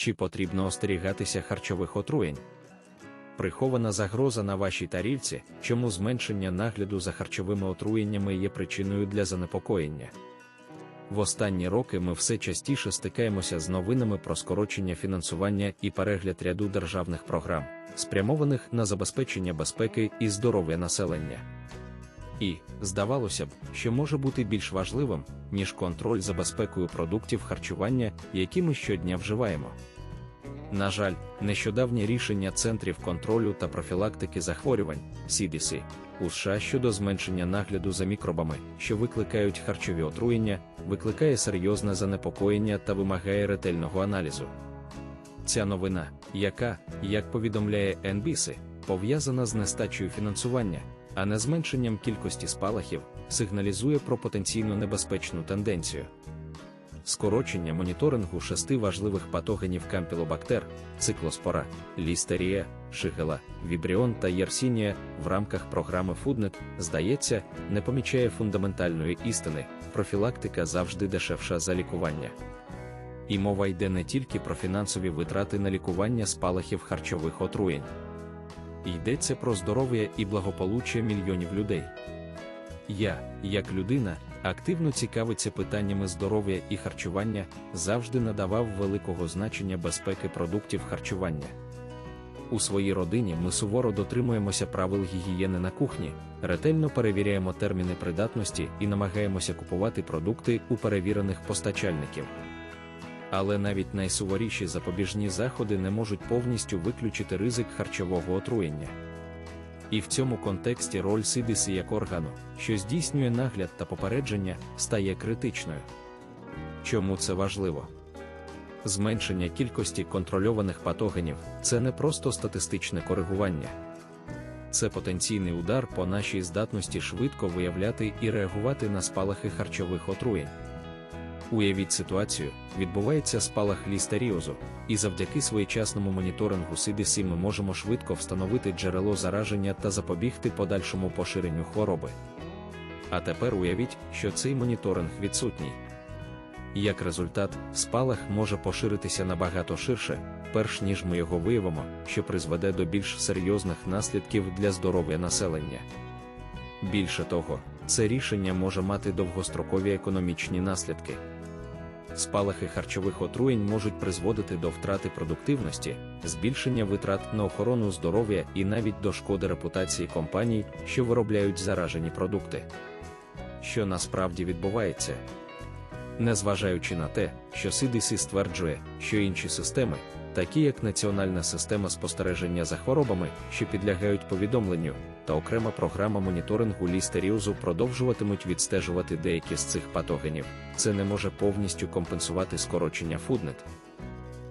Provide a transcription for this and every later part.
Чи потрібно остерігатися харчових отруєнь? Прихована загроза на вашій тарілці, чому зменшення нагляду за харчовими отруєннями є причиною для занепокоєння. В останні роки ми все частіше стикаємося з новинами про скорочення фінансування і перегляд ряду державних програм, спрямованих на забезпечення безпеки і здоров'я населення. І, здавалося б, що може бути більш важливим, ніж контроль за безпекою продуктів харчування, які ми щодня вживаємо. На жаль, нещодавнє рішення Центрів контролю та профілактики захворювань CDC, у США щодо зменшення нагляду за мікробами, що викликають харчові отруєння, викликає серйозне занепокоєння та вимагає ретельного аналізу. Ця новина, яка, як повідомляє NBC, пов'язана з нестачею фінансування, а не зменшенням кількості спалахів, сигналізує про потенційно небезпечну тенденцію. Скорочення моніторингу шести важливих патогенів кампілобактер, циклоспора, лістерія, шигела, вібріон та єрсінія в рамках програми Фуднет, здається, не помічає фундаментальної істини, профілактика завжди дешевша за лікування. І мова йде не тільки про фінансові витрати на лікування спалахів харчових отруєнь. Йдеться про здоров'я і благополуччя мільйонів людей. Я, як людина, активно цікавиться питаннями здоров'я і харчування, завжди надавав великого значення безпеки продуктів харчування. У своїй родині ми суворо дотримуємося правил гігієни на кухні, ретельно перевіряємо терміни придатності і намагаємося купувати продукти у перевірених постачальників. Але навіть найсуворіші запобіжні заходи не можуть повністю виключити ризик харчового отруєння. І в цьому контексті роль сидиси як органу, що здійснює нагляд та попередження, стає критичною. Чому це важливо? Зменшення кількості контрольованих патогенів це не просто статистичне коригування, це потенційний удар по нашій здатності швидко виявляти і реагувати на спалахи харчових отруєнь. Уявіть ситуацію, відбувається спалах лістеріозу, і завдяки своєчасному моніторингу CDC ми можемо швидко встановити джерело зараження та запобігти подальшому поширенню хвороби. А тепер уявіть, що цей моніторинг відсутній. Як результат, спалах може поширитися набагато ширше, перш ніж ми його виявимо, що призведе до більш серйозних наслідків для здоров'я населення. Більше того, це рішення може мати довгострокові економічні наслідки. Спалахи харчових отруєнь можуть призводити до втрати продуктивності, збільшення витрат на охорону здоров'я і навіть до шкоди репутації компаній, що виробляють заражені продукти. Що насправді відбувається? Незважаючи на те, що CDC стверджує, що інші системи, такі як Національна система спостереження за хворобами, що підлягають повідомленню, та окрема програма моніторингу лістеріозу продовжуватимуть відстежувати деякі з цих патогенів, це не може повністю компенсувати скорочення фуднет.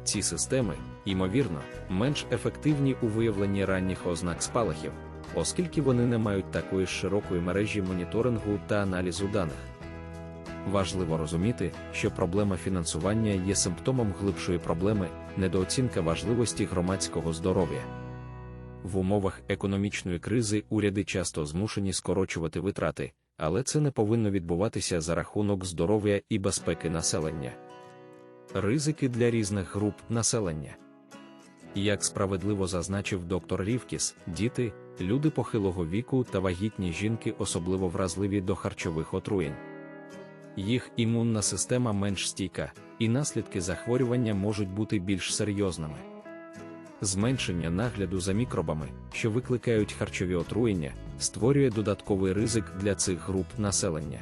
Ці системи, ймовірно, менш ефективні у виявленні ранніх ознак спалахів, оскільки вони не мають такої широкої мережі моніторингу та аналізу даних. Важливо розуміти, що проблема фінансування є симптомом глибшої проблеми, недооцінка важливості громадського здоров'я. В умовах економічної кризи уряди часто змушені скорочувати витрати, але це не повинно відбуватися за рахунок здоров'я і безпеки населення. Ризики для різних груп населення. Як справедливо зазначив доктор Рівкіс, діти, люди похилого віку та вагітні жінки особливо вразливі до харчових отруєнь. Їх імунна система менш стійка, і наслідки захворювання можуть бути більш серйозними. Зменшення нагляду за мікробами, що викликають харчові отруєння, створює додатковий ризик для цих груп населення.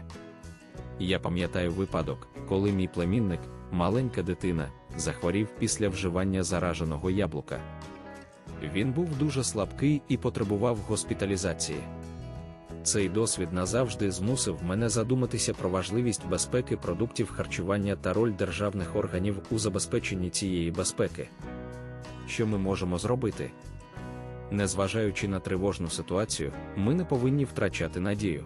Я пам'ятаю випадок, коли мій племінник, маленька дитина, захворів після вживання зараженого яблука. Він був дуже слабкий і потребував госпіталізації. Цей досвід назавжди змусив мене задуматися про важливість безпеки продуктів харчування та роль державних органів у забезпеченні цієї безпеки. Що ми можемо зробити? Незважаючи на тривожну ситуацію, ми не повинні втрачати надію.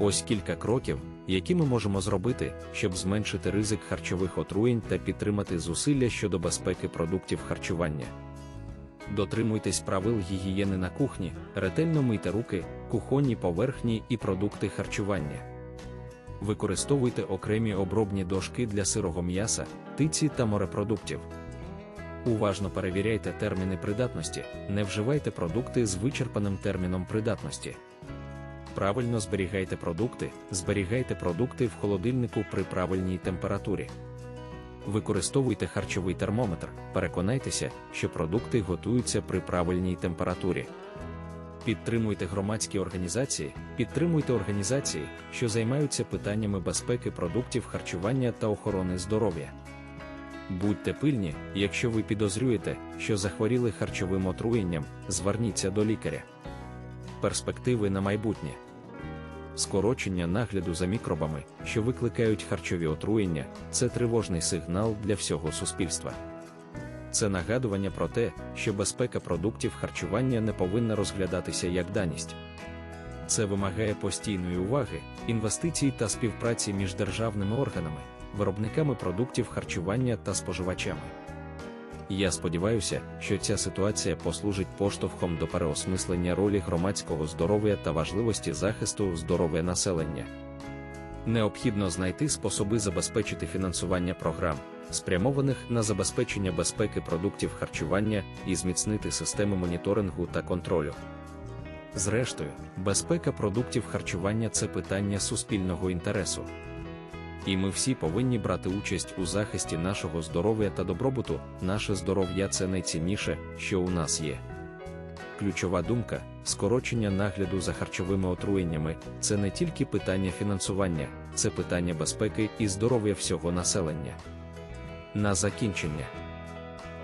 Ось кілька кроків, які ми можемо зробити, щоб зменшити ризик харчових отруєнь та підтримати зусилля щодо безпеки продуктів харчування. Дотримуйтесь правил гігієни на кухні, ретельно мийте руки, кухонні поверхні і продукти харчування. Використовуйте окремі обробні дошки для сирого м'яса, птиці та морепродуктів. Уважно перевіряйте терміни придатності, не вживайте продукти з вичерпаним терміном придатності. Правильно зберігайте продукти, зберігайте продукти в холодильнику при правильній температурі. Використовуйте харчовий термометр, переконайтеся, що продукти готуються при правильній температурі. Підтримуйте громадські організації, підтримуйте організації, що займаються питаннями безпеки продуктів харчування та охорони здоров'я. Будьте пильні, якщо ви підозрюєте, що захворіли харчовим отруєнням, зверніться до лікаря. Перспективи на майбутнє. Скорочення нагляду за мікробами, що викликають харчові отруєння, це тривожний сигнал для всього суспільства. Це нагадування про те, що безпека продуктів харчування не повинна розглядатися як даність. Це вимагає постійної уваги, інвестицій та співпраці між державними органами, виробниками продуктів харчування та споживачами. Я сподіваюся, що ця ситуація послужить поштовхом до переосмислення ролі громадського здоров'я та важливості захисту здоров'я населення. Необхідно знайти способи забезпечити фінансування програм, спрямованих на забезпечення безпеки продуктів харчування і зміцнити системи моніторингу та контролю. Зрештою, безпека продуктів харчування це питання суспільного інтересу. І ми всі повинні брати участь у захисті нашого здоров'я та добробуту. Наше здоров'я це найцінніше, що у нас є. Ключова думка скорочення нагляду за харчовими отруєннями це не тільки питання фінансування, це питання безпеки і здоров'я всього населення. На закінчення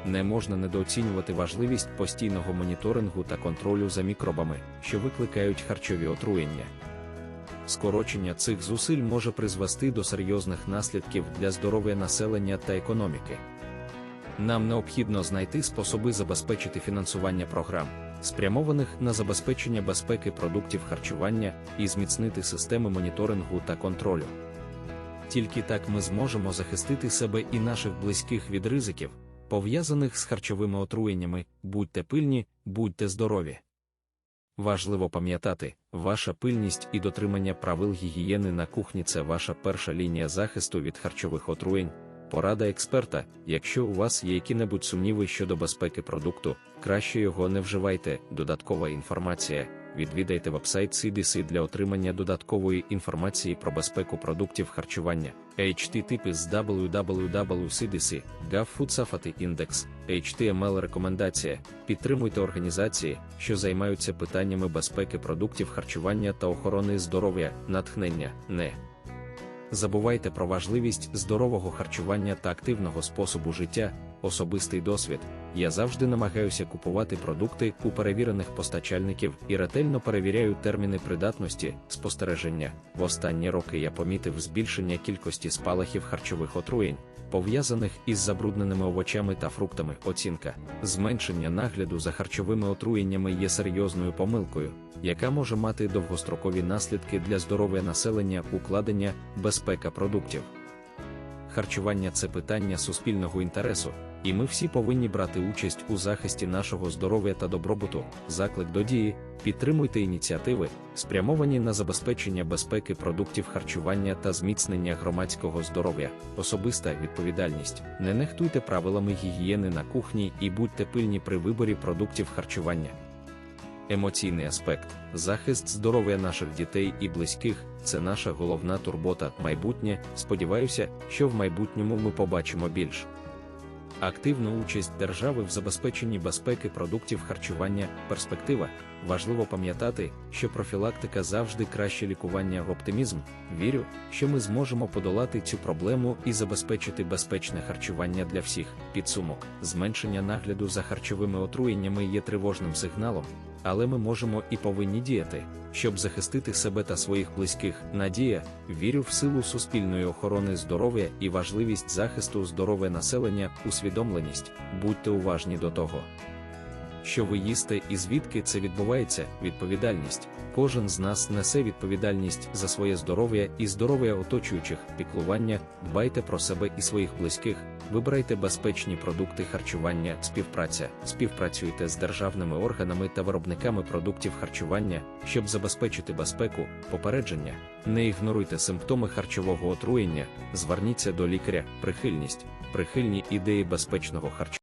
не можна недооцінювати важливість постійного моніторингу та контролю за мікробами, що викликають харчові отруєння. Скорочення цих зусиль може призвести до серйозних наслідків для здоров'я населення та економіки. Нам необхідно знайти способи забезпечити фінансування програм, спрямованих на забезпечення безпеки продуктів харчування і зміцнити системи моніторингу та контролю. Тільки так ми зможемо захистити себе і наших близьких від ризиків, пов'язаних з харчовими отруєннями, будьте пильні, будьте здорові. Важливо пам'ятати, ваша пильність і дотримання правил гігієни на кухні це ваша перша лінія захисту від харчових отруєнь. Порада експерта: якщо у вас є які-небудь сумніви щодо безпеки продукту, краще його не вживайте. Додаткова інформація. Відвідайте вебсайт CDC для отримання додаткової інформації про безпеку продуктів харчування. HTTP з Index, HTML рекомендація. Підтримуйте організації, що займаються питаннями безпеки продуктів харчування та охорони здоров'я, натхнення, не. Забувайте про важливість здорового харчування та активного способу життя, особистий досвід. Я завжди намагаюся купувати продукти у перевірених постачальників і ретельно перевіряю терміни придатності, спостереження. В останні роки я помітив збільшення кількості спалахів харчових отруєнь, пов'язаних із забрудненими овочами та фруктами. Оцінка зменшення нагляду за харчовими отруєннями є серйозною помилкою, яка може мати довгострокові наслідки для здоров'я населення, укладення, безпека продуктів. Харчування це питання суспільного інтересу, і ми всі повинні брати участь у захисті нашого здоров'я та добробуту. Заклик до дії, підтримуйте ініціативи, спрямовані на забезпечення безпеки продуктів харчування та зміцнення громадського здоров'я, особиста відповідальність. Не нехтуйте правилами гігієни на кухні і будьте пильні при виборі продуктів харчування. Емоційний аспект, захист здоров'я наших дітей і близьких це наша головна турбота, майбутнє. Сподіваюся, що в майбутньому ми побачимо більш активну участь держави в забезпеченні безпеки продуктів харчування. Перспектива важливо пам'ятати, що профілактика завжди краще лікування. Оптимізм. Вірю, що ми зможемо подолати цю проблему і забезпечити безпечне харчування для всіх. Підсумок зменшення нагляду за харчовими отруєннями є тривожним сигналом але ми можемо і повинні діяти, щоб захистити себе та своїх близьких. Надія, вірю в силу суспільної охорони здоров'я і важливість захисту здорове населення, усвідомленість, будьте уважні до того. Що ви їсте і звідки це відбувається, відповідальність. Кожен з нас несе відповідальність за своє здоров'я і здоров'я оточуючих, піклування, дбайте про себе і своїх близьких, вибирайте безпечні продукти харчування, співпраця, співпрацюйте з державними органами та виробниками продуктів харчування, щоб забезпечити безпеку, попередження, не ігноруйте симптоми харчового отруєння, зверніться до лікаря, прихильність, прихильні ідеї безпечного харчування.